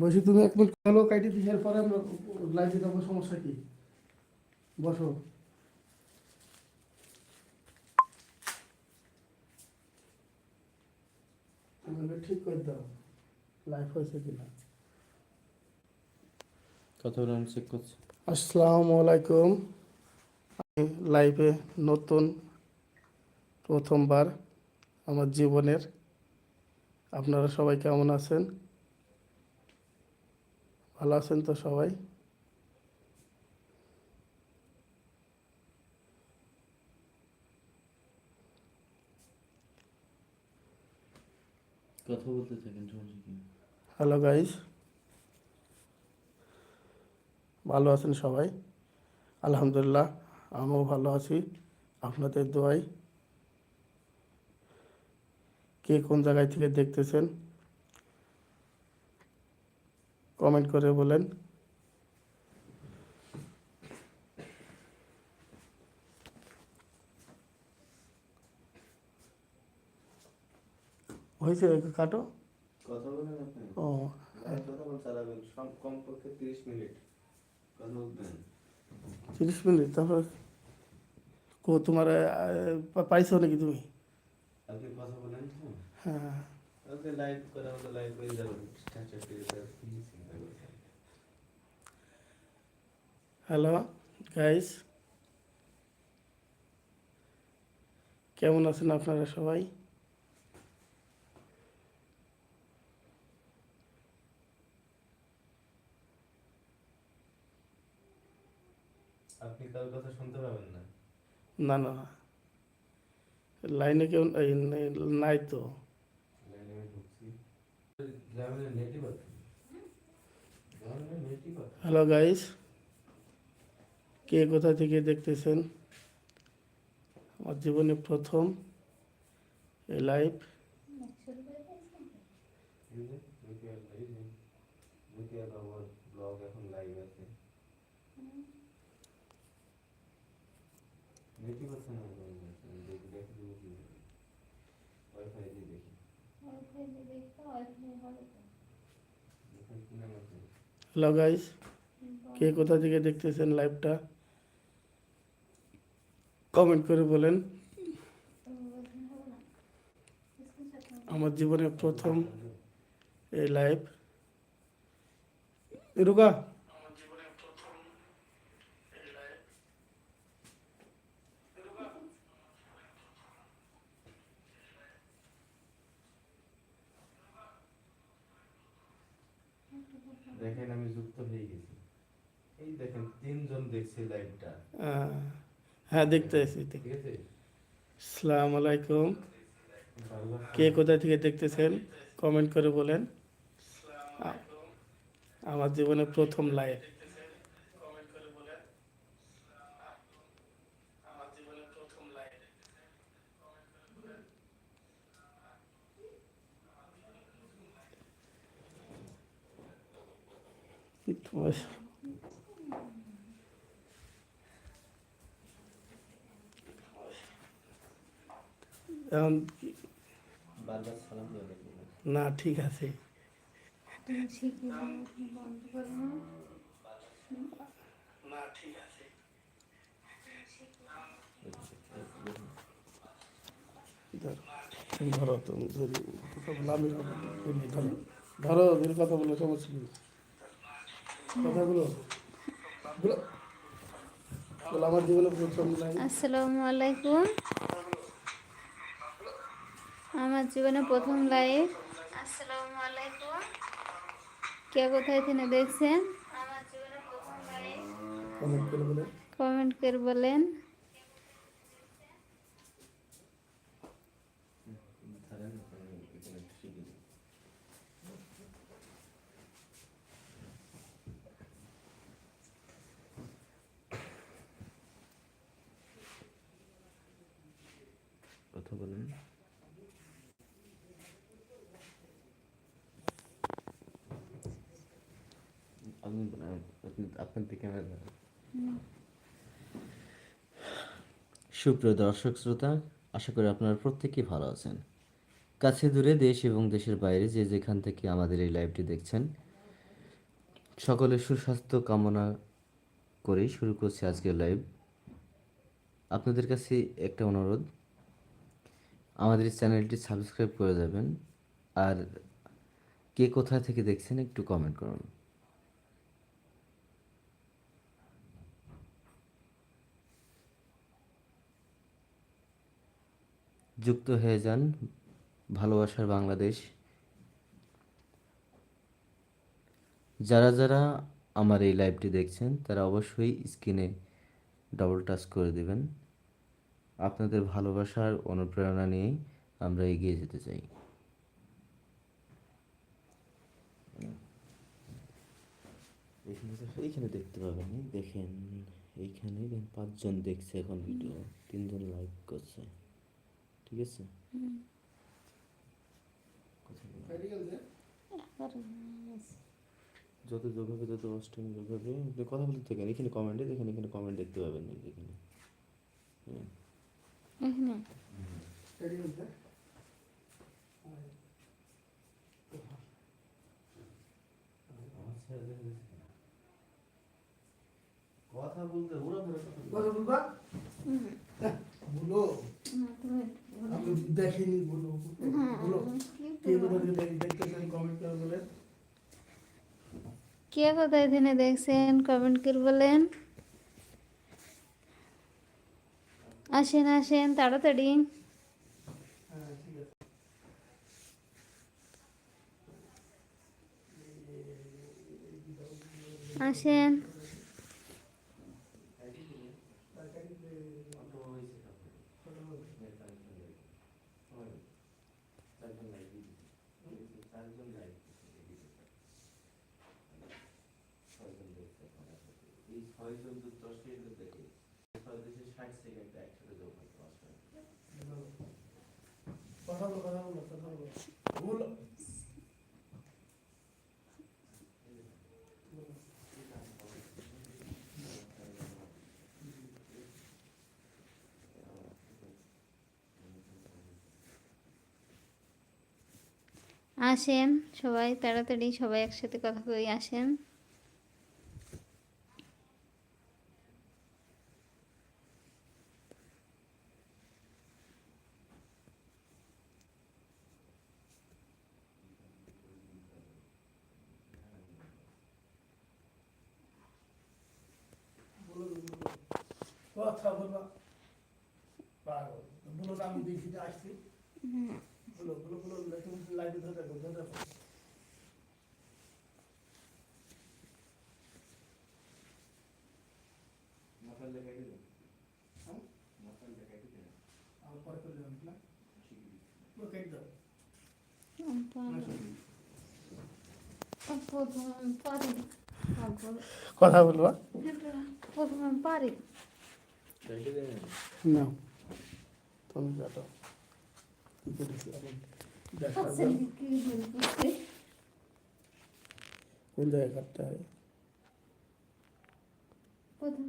বসি তুমি এক মিনিট হলো দিই এরপরে আমরা লাইভে যাব সমস্যা কি? বসো। ঠিক করে দাও লাইভ হয়েছে কিনা। চেক করছি। আসসালামু আলাইকুম। আমি লাইভে নতুন প্রথমবার আমার জীবনের। আপনারা সবাই কেমন আছেন? ভালো আছেন তো সবাই? কথা বলতে থাকেন হ্যালো গাইস ভালো আছেন সবাই? আলহামদুলিল্লাহ আমিও ভালো আছি। আপনাদের দোয়াই কে কোন জায়গায় থেকে দেখতেছেন? কমেন্ট করে বলেন। হয়েছে কাটো? কথা বলেন আপনি। ও। কথা বল চালাবেন কমপক্ষে তিরিশ মিনিট। কথা বলবেন। তিরিশ মিনিট? তারপর কো তোমার পাইছো নাকি তুমি? আপনি কথা বলেন হ্যাঁ। ওকে লাইভ করে আমাকে লাইভ হয়ে স্ট্যাটাস টিভিতে হ্যালো গাইস কেমন আছেন আপনারা সবাই? আপনি কারোর কথা শুনতে পাবেন না। না না লাইনে কেউ নাই- তো। লাইনে আমি ঢুকছি গ্রামের নেটিভ আছে গ্রামের নেটিভ আছে হ্যালো গাইস কে কোথা থেকে দেখতেছেন? আমার জীবনে প্রথম এ লাইভ। হ্যালো গাইস কে কোথা থেকে দেখতেছেন লাইভটা কমেন্ট করে বলেন। আমার জীবনে প্রথম এই লাইভ রুকা। দেখেন আমি যুক্ত হয়ে গেছি। এই দেখেন তিনজন দেখছে লাইভটা হ্যাঁ দেখতে আছি ঠিক আছে সালাম আলাইকুম। কে কোথা থেকে দেখতেছেন? কমেন্ট করে বলেন। আমার জীবনে প্রথম লাইভ। তোমার এখন না ঠিক আছে। না ঠিক আছে। ধরো তুমি ধরো ধরি কথা বলো আমি ধরো। কথা বলো সমস্যা নেই কথাগুলো। বলো। বলো আমার জীবনে প্রথম আসসালামু আলাইকুম। আমার জীবনে প্রথম লাইভ আসসালামু আলাইকুম। কে কোথায় থেকে দেখছেন? আমার জীবনে প্রথম লাইভ কমেন্ট করে বলে কমেন্ট করে বলেন। কথা বলেন। ধরেন। সুপ্রিয় দর্শক শ্রোতা, আশা করি আপনারা প্রত্যেকেই ভালো আছেন। কাছে দূরে দেশ এবং দেশের বাইরে যে যেখান থেকে আমাদের এই লাইভটি দেখছেন, সকলের সুস্বাস্থ্য কামনা করে শুরু করছি আজকের লাইভ। আপনাদের কাছে একটা অনুরোধ, আমাদের চ্যানেলটি সাবস্ক্রাইব করে যাবেন, আর কে কোথা থেকে দেখছেন একটু কমেন্ট করুন। যুক্ত হয়ে যান ভালোবাসার বাংলাদেশ। যারা যারা আমার এই লাইভটি দেখছেন, তারা অবশ্যই স্ক্রিনে ডবল টাচ করে দেবেন। আপনাদের ভালোবাসার অনুপ্রেরণা নিয়ে আমরা এগিয়ে যেতে চাই। এইখানে দেখতে পাবেন দেখেন, এইখানে পাঁচজন দেখছে এখন ভিডিও তিনজন লাইক করছে। ঠিক আছে যত যোগ হবে তত অষ্টমী যোগ হবে। আপনি কথা বলতে থাকেন এখানে কমেন্টে দেখেন এখানে কমেন্ট দেখতে পাবেন এই যে এখানে। কথা বলতে ওরা কথা কথা বলবা। হ্যাঁ, বলো। আমি দেখিনি বলো বলো। কে দেখতেছেন কমেন্ট করে বলেন। কে কোথায় থেকে দেখছেন? কমেন্ট করে বলেন। আসেন আসেন তাড়াতাড়ি। হ্যাঁ আসেন এই ছয়জন যদি দশ মিনিট দেখে মিনিট। কথা বলো কথা বলো কথা বলো বলো আসেন সবাই, তাড়াতাড়ি সবাই একসাথে কথা কই আসেন বলো কথা বলবা? পাগল। বলো আমি দেখি যে আসছি। বলো বলো বলো তুমি লাইভে ধরে রাখো ধরে রাখো মাথার লেখাই দিবেন হ্যাঁ? মাথার লেখাই দিবেন আমার পরে করে দেবেন না? পুরো। দাও কথা বলবা? প্রথম পারি। না তুমি কাটো কি করেছি এখন দেখা আচ্ছা, যাক কি বলব কোন জায়গায় কাটতে হয় প্রথমে